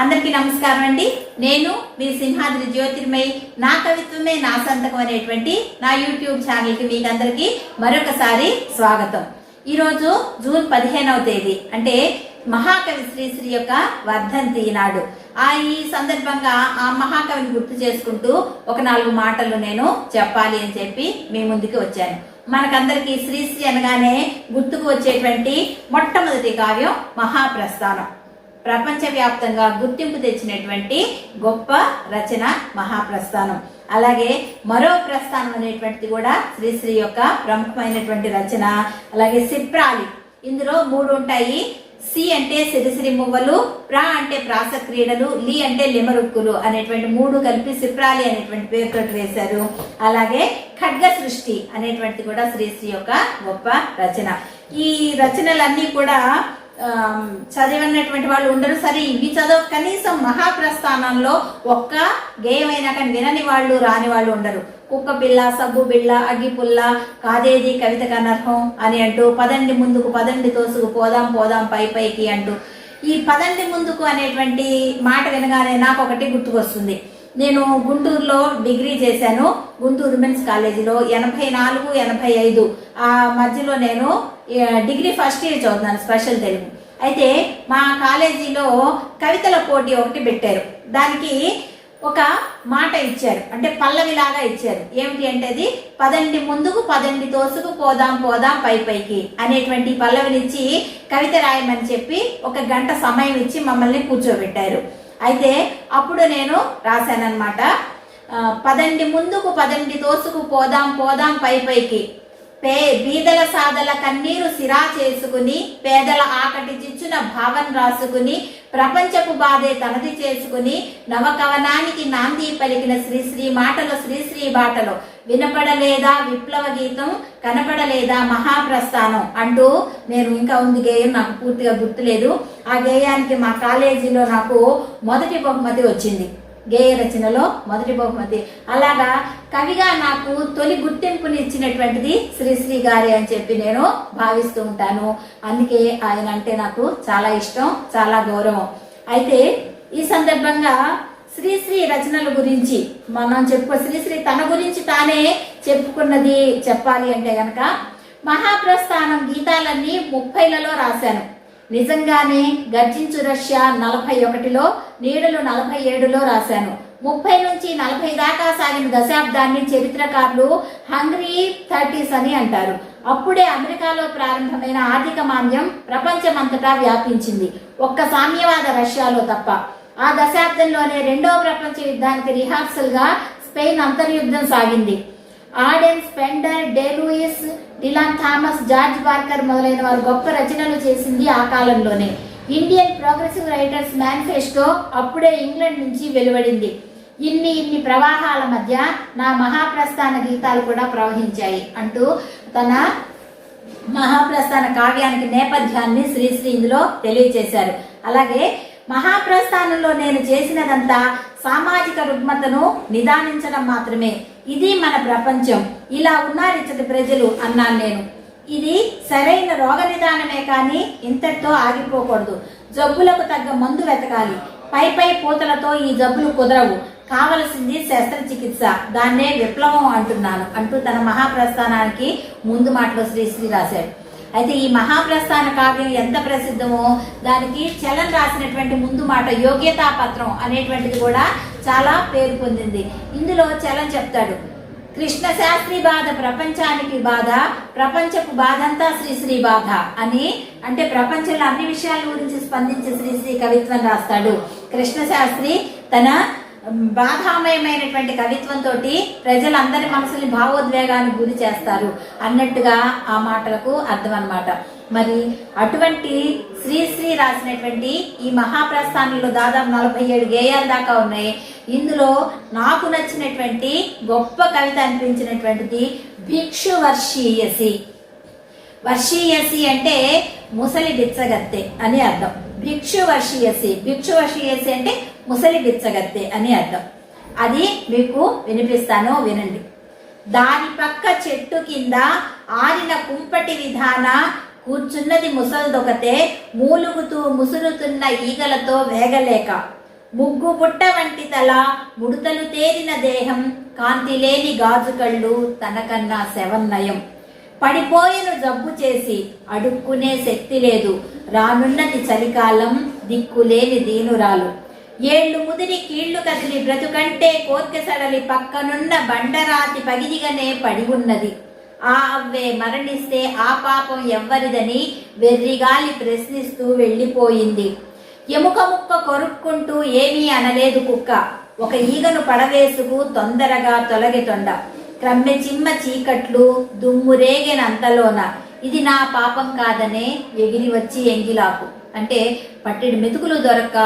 అందరికీ నమస్కారం అండి. నేను మీ సింహాద్రి జ్యోతిర్మయి నా కవిత్వమే నా సంతకం అనేటువంటి నా యూట్యూబ్ ఛానల్కి మీకు అందరికీ మరొకసారి స్వాగతం. ఈరోజు జూన్ పదిహేనవ తేదీ అంటే మహాకవి శ్రీశ్రీ యొక్క వర్ధంతి నాడు. ఆ ఈ సందర్భంగా ఆ మహాకవిని గుర్తు చేసుకుంటూ ఒక నాలుగు మాటలు నేను చెప్పాలి అని చెప్పి మీ ముందుకు వచ్చాను. మనకందరికీ శ్రీశ్రీ అనగానే గుర్తుకు వచ్చేటువంటి మొట్టమొదటి కావ్యం మహాప్రస్థానం. ప్రపంచవ్యాప్తంగా గుర్తింపు తెచ్చినటువంటి గొప్ప రచన మహాప్రస్థానం. అలాగే మరో ప్రస్థానం అనేటువంటిది కూడా శ్రీశ్రీ యొక్క ప్రముఖమైనటువంటి రచన. అలాగే సిప్రాలి. ఇందులో మూడు ఉంటాయి. సి అంటే సిరిసిరి మువ్వలు ప్రా అంటే ప్రాస క్రీడలు లి అంటే లిమరుక్కులు అనేటువంటి మూడు కలిపి సిప్రాలి అనేటువంటి పేరుతో వేశారు. అలాగే ఖడ్గ సృష్టి అనేటువంటి కూడా శ్రీశ్రీ యొక్క గొప్ప రచన. ఈ రచనలన్నీ కూడా చదివినటువంటి వాళ్ళు ఉండరు. సరే ఇవి చదవ కనీసం మహాప్రస్థానంలో ఒక్క గేయమైనా కానీ వినని వాళ్ళు రాని వాళ్ళు ఉండరు. కుక్క పిల్ల సబ్బు బిళ్ళ అగ్గిపుల్ల కాదేది కవిత కనర్హం అని అంటూ పదండి ముందుకు పదండి తోసుకు పోదాం పోదాం పై పైకి అంటూ ఈ పదండి ముందుకు అనేటువంటి మాట వినగానే నాకు ఒకటి గుర్తుకొస్తుంది. నేను గుంటూరులో డిగ్రీ చేశాను. గుంటూరు ఉమెన్స్ కాలేజీలో ఎనభై నాలుగు ఎనభై ఐదు. ఆ మధ్యలో నేను డిగ్రీ ఫస్ట్ ఇయర్ చదువుతున్నాను స్పెషల్ తెలుగు. అయితే మా కాలేజీలో కవితల పోటీ ఒకటి పెట్టారు. దానికి ఒక మాట ఇచ్చారు. అంటే పల్లవిలాగా ఇచ్చారు. ఏమిటి అంటే అది పదండి ముందుకు పదండి తోసుకు పోదాం పోదాం పై పైకి అనేటువంటి పల్లవినిచ్చి కవిత రాయమని చెప్పి ఒక గంట సమయం ఇచ్చి మమ్మల్ని కూర్చోబెట్టారు. అయితే అప్పుడు నేను రాశానన్నమాట. పదండి ముందుకు పదండి తోసుకు పోదాం పోదాం పై పైకి. పే బీదల సాదల కన్నీరు సిరా చేసుకుని పేదల ఆకటి చిచ్చున భావం రాసుకుని ప్రపంచపు బాధే తనది చేసుకుని నవకవనానికి నాంది పలికిన శ్రీశ్రీ మాటలు శ్రీశ్రీ బాటలో. వినపడలేదా విప్లవ గీతం? కనపడలేదా మహాప్రస్థానం? అంటూ నేను ఇంకా ఉంది గేయం నాకు పూర్తిగా గుర్తులేదు. ఆ గేయానికి మా కాలేజీలో నాకు మొదటి బహుమతి వచ్చింది. గేయ రచనలో మొదటి బహుమతి. అలాగా? కవిగా నాకు తొలి గుర్తింపుని ఇచ్చినటువంటిది శ్రీశ్రీ గారి అని చెప్పి నేను భావిస్తూ ఉంటాను. అందుకే ఆయన అంటే నాకు చాలా ఇష్టం చాలా గౌరవం. అయితే ఈ సందర్భంగా శ్రీశ్రీ రచనల గురించి మనం చెప్పు శ్రీశ్రీ తన గురించి తానే చెప్పుకున్నది చెప్పాలి అంటే గనక మహాప్రస్థానం గీతాలన్నీ ముప్పైలలో రాశాను. నిజంగానే గర్జించు రష్యా నలభై ఒకటిలో నీడలు నలభై ఏడులో రాశాను. ముప్పై నుంచి నలభై దాకా సాగిన దశాబ్దాన్ని చరిత్రకారులు హంగ్రీ థర్టీస్ అని అంటారు. అప్పుడే అమెరికాలో ప్రారంభమైన ఆర్థిక మాంద్యం ప్రపంచమంతటా వ్యాపించింది. ఒక్క సామ్యవాద రష్యాలో తప్ప. ఆ దశాబ్దంలోనే రెండవ ప్రపంచ యుద్ధానికి రిహార్సల్గా స్పెయిన్ అంతర్యుద్ధం సాగింది. Auden Spender Day Lewis Dylan Thomas George Barker మొదలైన వారు గొప్ప రచనలు చేసింది ఆ కాలంలోనే. ఇండియన్ ప్రోగ్రెసివ్ రైటర్స్ మేనిఫెస్టో అప్పుడే ఇంగ్లాండ్ నుంచి వెలువడింది. ఇన్ని ఇన్ని ప్రవాహాల మధ్య నా మహాప్రస్థాన గీతాలు కూడా ప్రవహించాయి అంటూ తన మహాప్రస్థాన కావ్యానికి నేపథ్యాన్ని శ్రీశ్రీ ఇందులో తెలియజేశారు అలాగే మహాప్రస్థానంలో నేను చేసినదంతా సామాజిక రుగ్మతను నిదానించడం మాత్రమే. ఇది మన ప్రపంచం. ఇలా ఉన్నారు ఇచ్చటి ప్రజలు అన్నాను నేను. ఇది సరైన రోగ నిదానమే కానీ ఇంతటితో ఆగిపోకూడదు. జబ్బులకు తగ్గ మందు వెతకాలి. పై పై పూతలతో ఈ జబ్బులు కుదరవు. కావలసింది శస్త్రచికిత్స. దాన్నే విప్లవం అంటున్నాను. అంటూ తన మహాప్రస్థానానికి ముందు మాటలో శ్రీశ్రీ రాశాడు. అయితే ఈ మహాప్రస్థాన కావ్యం ఎంత ప్రసిద్ధమో దానికి చలన్ రాసినటువంటి ముందు మాట యోగ్యతా పత్రం అనేటువంటిది కూడా చాలా పేరు పొందింది. ఇందులో చలన్ చెప్తాడు కృష్ణ శాస్త్రి బాధ ప్రపంచానికి బాధ ప్రపంచపు బాధంతా శ్రీశ్రీ బాధ అని అంటే ప్రపంచంలో అన్ని విషయాల గురించి స్పందించే శ్రీశ్రీ కవిత్వం రాస్తాడు. కృష్ణ శాస్త్రి తన బాధామయమైనటువంటి కవిత్వంతో ప్రజలందరి మనసుని భావోద్వేగానికి గురి చేస్తారు అన్నట్టుగా ఆ మాటలకు అర్థం అన్నమాట మరి అటువంటి శ్రీశ్రీ రాసినటువంటి ఈ మహాప్రస్థానంలో దాదాపు నలభై ఏడు గేయాల దాకా ఉన్నాయి. ఇందులో నాకు నచ్చినటువంటి గొప్ప కవిత అనిపించినటువంటిది భిక్షు వర్షీయసి వర్షీయసి అంటే ముసలి బిచ్చగత్తె అని అర్థం. భిక్షు వర్షీయసి అంటే ముసలి బిచ్చగత్తె అని అర్థం. అది మీకు వినిపిస్తాను వినండి. దాని పక్క చెట్టు కింద ఆరిన కుంపటి విధాన కూర్చున్నది ముసల్దొకతే మూలుగుతూ ముసురుతున్న ఈగలతో వేగలేక. ముగ్గు బుట్ట వంటి తల ముడతలు తేరిన దేహం కాంతి లేని గాజు కళ్ళు తనకన్నా శవన్నయం. పడిపోయిన జబ్బు చేసి అడుక్కునే శక్తి లేదు. రానున్నది చలికాలం దిక్కులేని దీనురాలు. ఏళ్ళు ముదిరి కీళ్ళు కదిలి బ్రతుకంటే కోర్కె సడలి పక్కనున్న బండరాతి పగిదిగానే పడి ఉన్నది ఆ అవ్వే మరణిస్తే ఆ పాపం ఎవ్వరిదని వెర్రిగాలి ప్రశ్నిస్తూ వెళ్ళిపోయింది. ఎముక ముక్క కొరుక్కుంటూ ఏమీ అనలేదు కుక్క. ఒక ఈగను పడవేసుకు తొందరగా తొలగి తొండ. క్రమ్మె చిమ్మ చీకట్లు దుమ్మురేగినంతలోన ఇది నా పాపం కాదనే ఎగిరి వచ్చి ఎంగిలాపు అంటే పట్టెడు మెతుకులు దొరక్క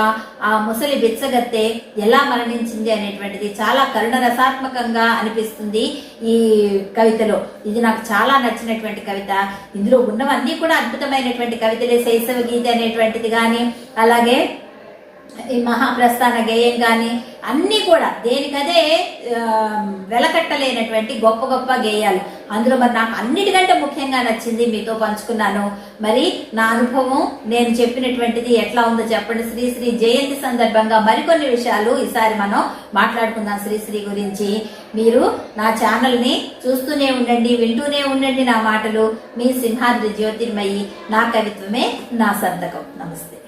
ఆ ముసలి బిచ్చగత్తె ఎలా మరణించింది అనేటువంటిది చాలా కరుణరసాత్మకంగా అనిపిస్తుంది ఈ కవితలో. ఇది నాకు చాలా నచ్చినటువంటి కవిత. ఇందులో ఉన్నవన్నీ కూడా అద్భుతమైనటువంటి కవితలే శైశవ గీత అనేటువంటిది కానీ అలాగే ఈ మహాప్రస్థాన గేయం కానీ అన్నీ కూడా దేనికదే వెలకట్టలేనటువంటి గొప్ప గొప్ప గేయాలు. అందులో మరి నాకు అన్నిటికంటే ముఖ్యంగా నచ్చింది మీతో పంచుకున్నాను. మరి నా అనుభవం నేను చెప్పినటువంటిది ఎట్లా ఉందో చెప్పండి. శ్రీశ్రీ జయంతి సందర్భంగా మరికొన్ని విషయాలు ఈసారి మనం మాట్లాడుకుందాం శ్రీశ్రీ గురించి. మీరు నా ఛానల్ని చూస్తూనే ఉండండి వింటూనే ఉండండి నా మాటలు. మీ సింహాద్రి జ్యోతిర్మయి నా కవిత్వమే నా సంతకం. నమస్తే.